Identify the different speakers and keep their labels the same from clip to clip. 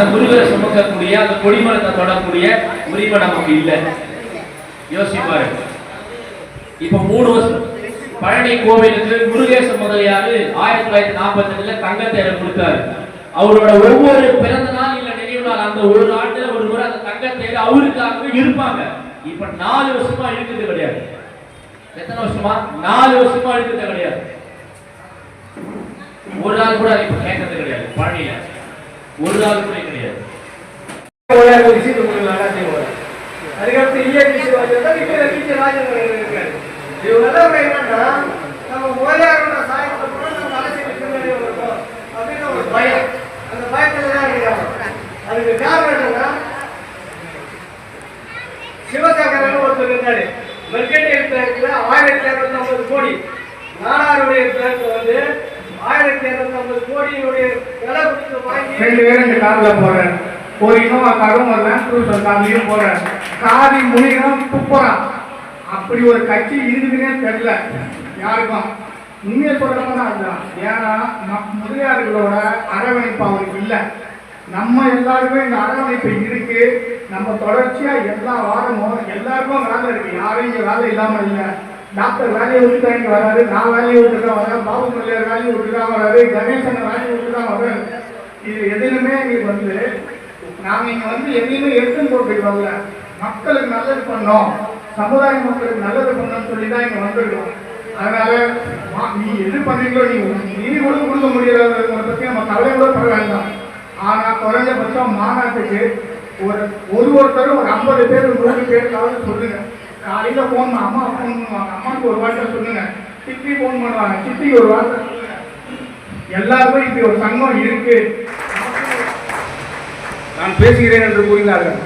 Speaker 1: அந்த முருகரை சுமக்கக்கூடிய அந்த கொடிமரத்தை தொடக்கூடிய உரிமை நமக்கு இல்லை. யோசிப்பாரு இப்ப மூணு வருஷம் பழனி கோவிலுக்கு முருகேச முதலியாரு ஆயிரத்தி தொள்ளாயிரத்தி நாற்பத்தி ரெண்டுல தங்கத்தை கொடுத்தாரு. அவரோட ஒவ்வொரு பிறந்த நாள் இல்ல நினைவு நாள் அந்த ஒரு ஆண்டுல ஒரு முறை அந்த தங்கத்தை அவருக்காக இருப்பாங்க. இப்ப நாலு வருஷமா இருக்குது கிடையாது. எத்தனை வருஷமா? நாலு வருஷமா இருக்குது கிடையாது. ஒரு நாள் கூட இப்ப கேட்கறது கிடையாது. பழனியில. ஒரு நாள் கூட கிடையாது.
Speaker 2: ஒரு விஷயத்தை உங்களுக்கு நல்லா செய்வார் அதுக்கப்புறம் இயற்கை சிவாஜி தான் இப்போ ரசிச்ச ராஜேந்திரன் இருக்காரு இவங்க என்னன்னா நம்ம ஓயாரோட சாயத்தை கூட நம்ம அரசியல் பின்னணி இருக்கும் அப்படின்னு ஒரு பயம் அந்த பயத்துல தான் இருக்காங்க அதுக்கு காரணம் என்னன்னா சிவசங்கரன் ஒருத்தர் இருந்தாரு. மெர்கண்டியல் பேங்க்ல ஆயிரத்தி இரநூத்தி ஐம்பது கோடி. நாடாருடைய பேங்க் வந்து ஆயிரத்தி இரநூத்தி ஐம்பது கோடியுடைய விலை கொடுத்து வாங்கி
Speaker 3: ரெண்டு பேரும் இந்த கார்ல போறேன் ஒரு இனோவா காரும் ஒரு லேண்ட் க்ரூசர் கார்லயும் போறேன் காரி முனிகளும் துப்புறான் அப்படி ஒரு கட்சி இருக்குதுன்னே தெரியல. யாருக்கும் உண்மையை சொல்றவங்க அதுதான். ஏன்னா ம- முதலியார்களோட அரவணைப்பு அவருக்கு இல்லை. நம்ம எல்லாருமே இந்த அரவணைப்பு இருக்கு. நம்ம தொடர்ச்சியா எல்லா வாரமும் எல்லாருக்கும் வேலை இருக்கு. யாரும் இங்க வேலை இல்லாமல் இல்லை. டாக்டர் வேலையை விட்டு தான் இங்கே வராது நான் வேலையை விட்டு தான் வரேன் பாபு மல்லியார் வேலையை விட்டு தான் வராது கணேசன் வேலையை விட்டு தான் வரேன் இது எதிலுமே எங்களுக்கு வந்து நாங்கள் இங்கே வந்து எதையுமே எடுத்துன்னு போட்டு வரல. மக்களுக்கு நல்லது பண்ணோம். சமுதாய மக்களுக்கு நல்லது பண்ணோம்னு சொல்லி தான் இங்கே வந்துருக்கோம். அதனால நீ எது பண்ணீங்களோ நீ நீதி கூட கொடுக்க முடியாதவங்களை பத்தி நம்ம கவலை கூட பட வேண்டாம். ஆனால் குறைஞ்சபட்சம் மாநாட்டுக்கு ஒரு ஒரு ஒருத்தரும் ஒரு ஐம்பது பேர் நூறு பேருக்காவது சொல்லுங்கள் காலையில போன் அம்மா ஃபோன் பண்ணுவாங்க. அம்மாவுக்கு ஒரு வார்த்தை சொல்லுங்க. சித்தி ஃபோன் பண்ணுவாங்க. சித்தி ஒரு வார்த்தை சொல்லுங்க. எல்லாருக்கும் இப்படி ஒரு சங்கம் இருக்கு. நான் பேசுகிறேன் என்று கூறினார்கள்.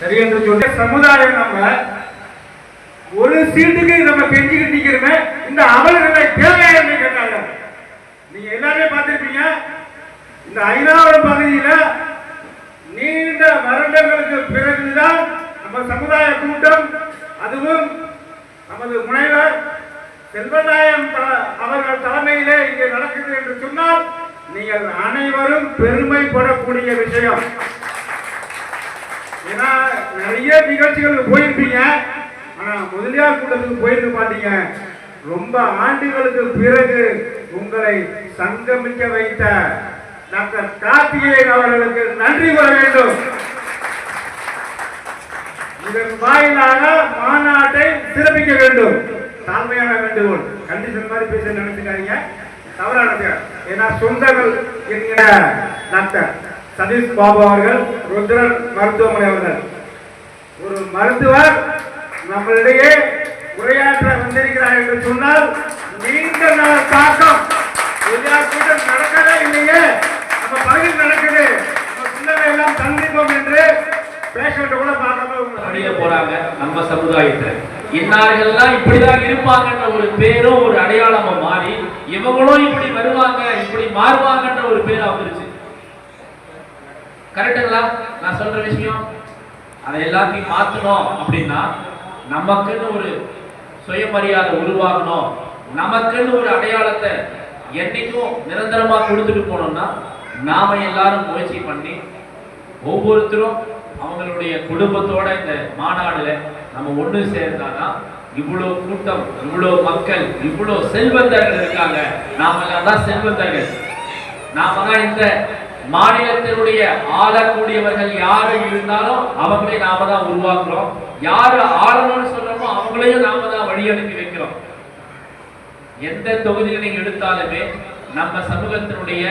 Speaker 3: சரி என்று சொல்ல சமுதாயம் நம்ம ஒரு சீட்டுக்கு நம்ம பெஞ்சுக்கிட்டு நிக்கிறோமே இந்த அமல்களை தேவையா கேட்டாங்க நீங்க எல்லாருமே பார்த்திருப்பீங்க இந்த ஐநாவது பகுதியில் நீண்ட வருடங்களுக்கு பிறகுதான் நம்ம சமுதாய கூட்டம் அதுவும் நமது முனைவர் செல்வநாயம் த- அவர்கள் தலைமையிலே இங்கே நடக்குது என்று சொன்னால் நீங்கள் அனைவரும் பெருமைப்படக்கூடிய விஷயம். ஏன்னா நிறைய நிகழ்ச்சிகளுக்கு போயிருப்பீங்க. ஆனா முதலியார் கூட்டத்துக்கு போயிருந்து பாத்தீங்க. ரொம்ப ஆண்டுகளுக்கு பிறகு உங்களை சங்கமிக்க வைத்த டாக்டர் கார்த்திகேயன் அவர்களுக்கு நன்றி கூற வேண்டும். இதன் வாயிலாக மாநாட்டை சிறப்பிக்க வேண்டும். தாழ்மையான வேண்டுகோள். கண்டிஷன் மாதிரி பேச நினைச்சுக்காதீங்க. தவறானது ஏன்னா சொந்தங்கள் என்கிற டாக்டர் சதீஷ் பாபு அவர்கள் ருத்ரன் மருத்துவமனை அவர்கள். ஒரு மருத்துவர் நம்மளிடையே உரையாற்ற வந்திருக்கிறார் என்று சொன்னால் நீண்ட நாள் தாக்கம். எல்லா கூட்டம் நடக்கவே இல்லையே. நம்ம பகுதியில் நடக்குது. நம்ம எல்லாம் சந்திப்போம் என்று பேஷண்ட்டை கூட பார்க்காம
Speaker 1: வெளியில போறாங்க நம்ம சமுதாயத்துல. இன்னார்கள்லாம் இப்படிதான் இருப்பாங்கன்ற ஒரு பேரும் ஒரு அடையாளமா மாறி இவங்களும் இப்படி வருவாங்க இப்படி மாறுவாங்கன்ற ஒரு பேர் வந்துருச்சு கரெக்டுங்களா நான் சொல்ற விஷயம் அதை எல்லாத்தையும் மாத்தணும் அப்படின்னா நமக்குன்னு ஒரு சுயமரியாதை உருவாக்கணும் நமக்குன்னு ஒரு அடையாளத்தை என்னைக்கும் நிரந்தரமா கொடுத்துட்டு போனோம்னா நாம எல்லாரும் முயற்சி பண்ணி ஒவ்வொருத்தரும் அவங்களுடைய குடும்பத்தோட இந்த மாநாடுல நம்ம ஒண்ணு சேர்ந்தாதான் இவ்வளோ கூட்டம் இவ்வளோ மக்கள் இவ்வளவு செல்வந்தர்கள் இருக்காங்க. நாமெல்லாம் தான் செல்வந்தர்கள். நாம தான் இந்த மாநிலத்தினுடைய ஆளக்கூடியவர்கள் யாரு இருந்தாலும் அவங்களே நாம தான் உருவாக்குறோம். யாரு ஆளணும்னு சொல்றோமோ அவங்களையும் நாம தான் வழி அனுப்பி வைக்கிறோம். எந்த தொகுதிகளை நீங்க எடுத்தாலுமே நம்ம சமூகத்தினுடைய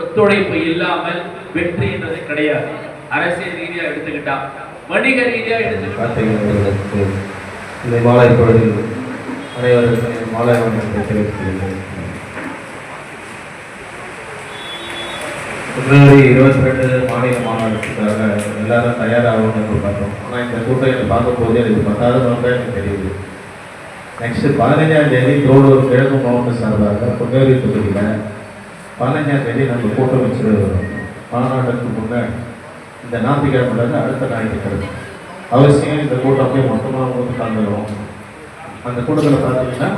Speaker 1: ஒத்துழைப்பு இல்லாமல் வெற்றி என்றது கிடையாது. அரசியல் ரீதியா எடுத்துக்கிட்டா வணிக ரீதியா எடுத்துக்கிட்டா.
Speaker 4: இந்த மாலை பொழுதில் அனைவருக்கும் மாலை வணக்கத்தை தெரிவித்துள்ளேன் பிப்ரவரி இருபத்தி ரெண்டு மாநில மாநாட்டுக்காக எல்லாரும் தயாராகணும்னு பார்த்தோம் ஆனால் இந்த கூட்டம் எனக்கு பார்க்கும்போது எனக்கு பத்தாவது நோக்கம் எனக்கு தெரியுது. நெக்ஸ்ட் பதினஞ்சாம் தேதி தோடூர் கிழக்கு மாவட்ட சார்பாக பொங்கேரி தொகுதியில் பதினஞ்சாம் தேதி நம்ம கூட்டம் வச்சு மாநாட்டுக்கு முன்னாடி இந்த ஞாயிற்றுக்கிழமை அடுத்த ஞாயிற்றுக்கிழமை அவசியம் இந்த கூட்டம் போய் மொத்தமாக வந்து கலந்துக்கிறோம் அந்த கூட்டத்தில் பார்த்தீங்கன்னா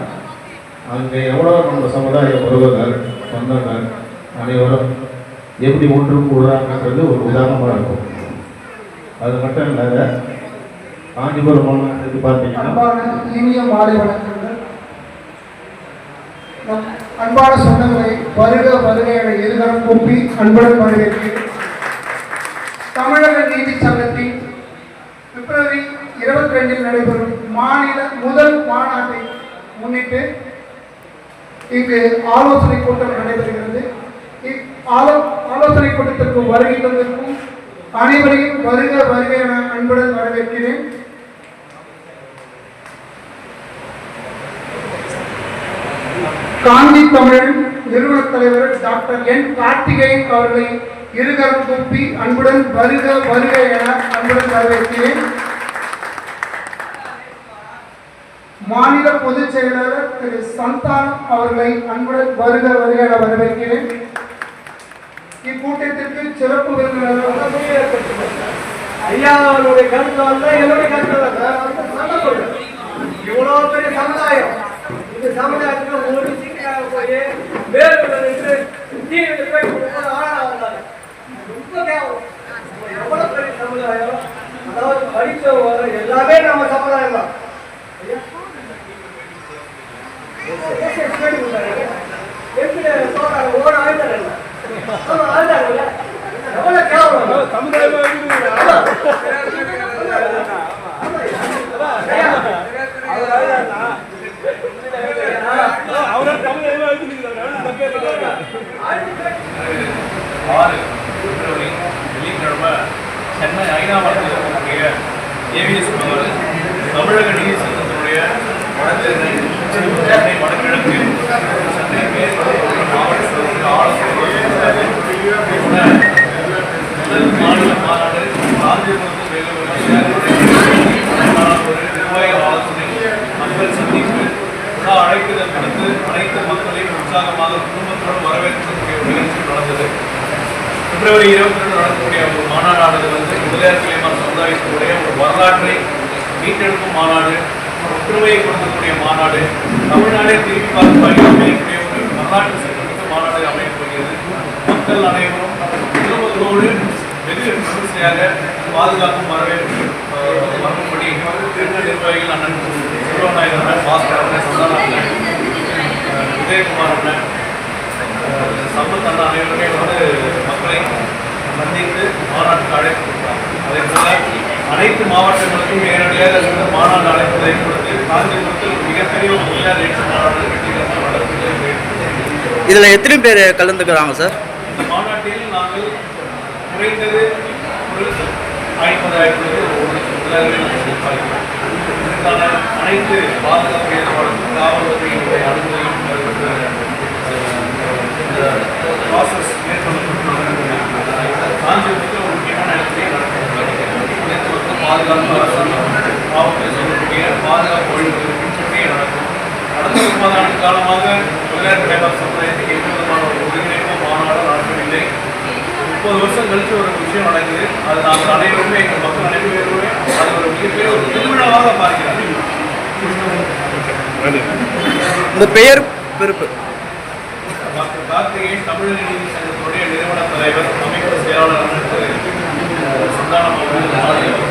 Speaker 4: அங்கே எவ்வளோ நம்ம சமுதாய உறவுகள் சொந்தங்கள் அனைவரும் எப்படி ஒன்று கூடுறாங்கன்றது ஒரு உதாரணமாக இருக்கும். அது மட்டும் இல்லாத காஞ்சிபுரம் மாவட்டத்துக்கு பார்த்தீங்கன்னா
Speaker 5: அன்பான சொந்தங்களை வருக வருக என இருதரம் கூப்பி அன்புடன் வரவேற்கிறேன். தமிழக நீதி சங்கத்தின் பிப்ரவரி இருபத்தி ரெண்டில் நடைபெறும் மாநில முதல் மாநாட்டை முன்னிட்டு இங்கு ஆலோசனை கூட்டம் நடைபெறுகிறது. ஆலோ ஆலோசனை கூட்டத்திற்கு வருகை தந்திருக்கும் அனைவரையும் வருக வருக என அன்புடன் வரவேற்கிறேன். காந்தி தமிழன் நிறுவன தலைவர் டாக்டர் என் கார்த்திகேயன் அவர்களை இருகரம் கூப்பி அன்புடன் வருக வருக என அன்புடன் வரவேற்கிறேன். மாநில பொதுச் செயலாளர் திரு சந்தான் அவர்களை அன்புடன் வருக வருக என வரவேற்கிறேன். இக்கூட்டத்திற்கு சிறப்பு விருந்தினர்கள்
Speaker 2: ஐயா அவருடைய கருத்து வந்தா என்னுடைய கருத்து வந்தா இவ்வளவு பெரிய சமுதாயம். இந்த சமுதாயத்துல ஒரு சீக்கிரம் போய் வேறு நின்று தீவிர போய் முப்பது ஆளா வந்தாங்க ரொம்ப கேவலம் எவ்வளவு பெரிய சமுதாயம் அதாவது படித்தவங்க எல்லாமே நம்ம சமுதாயம் தான்
Speaker 6: சென்னை ஐநாவரத்தில் இருக்கக்கூடிய ஏவிஎஸ் மகள் தமிழக நீதி சங்கத்தினுடைய வடக்கு வடகிழக்கு சென்னை மேற்கு ஆலோசனை முதல் மாநில மாநாடு காஞ்சிபுரத்தில் வெகு நிர்வாக ஆலோசனை மக்கள் சந்திப்பு விழா அழைப்புதல் அனைத்து மக்களையும் உற்சாகமாக குடும்பத்துடன் வரவேற்கக்கூடிய ஒரு நிகழ்ச்சி நடந்தது. பிப்ரவரி இருபத்தி ரெண்டு நடக்கக்கூடிய ஒரு மாநாடானது வந்து முதலியார் கிளைமார் சமுதாயத்தினுடைய ஒரு வரலாற்றை மீட்டெடுக்கும் மாநாடு ஒரு ஒற்றுமையை கொடுக்கக்கூடிய மாநாடு தமிழ்நாடே திரும்பி பார்த்து அமையக்கூடிய ஒரு வரலாற்று சிறப்பு மாநாடு அமையப் போகிறது மக்கள் அனைவரும் குடும்பத்தோடு வெகு விமர்சையாக பாதுகாக்கும் வரவேற்பு அஹ், திருநெல் நிர்வாகிகள் அண்ணன் சிறுவநாயகர் அண்ணன் பாஸ்கர் அண்ணன் சந்தானம் உதயகுமார் அண்ணன் சம்பத் அண்ணன் அனைவருமே வந்து சந்தித்து மாநாட்டுக்கு அழைப்பு கொடுத்தார். அதே போல அனைத்து மாவட்டங்களுக்கும் நேரடியாக இந்த மாநாடு அழைப்பதை கொடுத்து காஞ்சிபுரத்தில் மிகப்பெரிய ஒரு ஏற்று மாநாடு வெற்றிகரமாக நடத்தி
Speaker 7: இதில் எத்தனை பேர் கலந்துக்கிறாங்க சார்?
Speaker 6: இந்த மாநாட்டில் நாங்கள் குறைந்தது ஒரு ஐம்பதாயிரம் பேர் ஒரு லட்சம் முதலாளிகளை அனைத்து பாதுகாப்பு ஏற்பாடுகளும் காவல்துறையினுடைய அனுமதியும் பெறப்பட்டு, அஹ், இந்த ப்ராசஸ் மேற்கொள்ளப்பட்டு காஞ்சிபுரத்தில் ஒரு முக்கியமான இடத்திலே நடக்கிறது அனைத்து மக்கள் பாதுகாப்பு அரசாங்கம் காவல்துறை சொல்லக்கூடிய பாதுகாப்பு வழிமுறை பின்பற்றியே நடக்கும் கடந்த முப்பது ஆண்டு காலமாக முதலியார் கிடையாது சமுதாயத்துக்கு எந்த விதமான ஒரு ஒருங்கிணைப்போ மாநாடோ நடக்கவில்லை முப்பது வருஷம் கழிச்சு ஒரு விஷயம் நடக்குது. அது நாங்கள் அனைவருமே எங்கள் மக்கள் அனைவருமே அது ஒரு மிகப்பெரிய ஒரு திருவிழாவாக பார்க்கிறார்கள்
Speaker 7: இந்த பெயர் பிறப்பு.
Speaker 6: டாக்டர் கார்த்திகேயன் தமிழக நீதி சங்கத்தினுடைய நிறுவன தலைவர் அமைப்பு செயலாளர் சந்தானம் அவர்கள்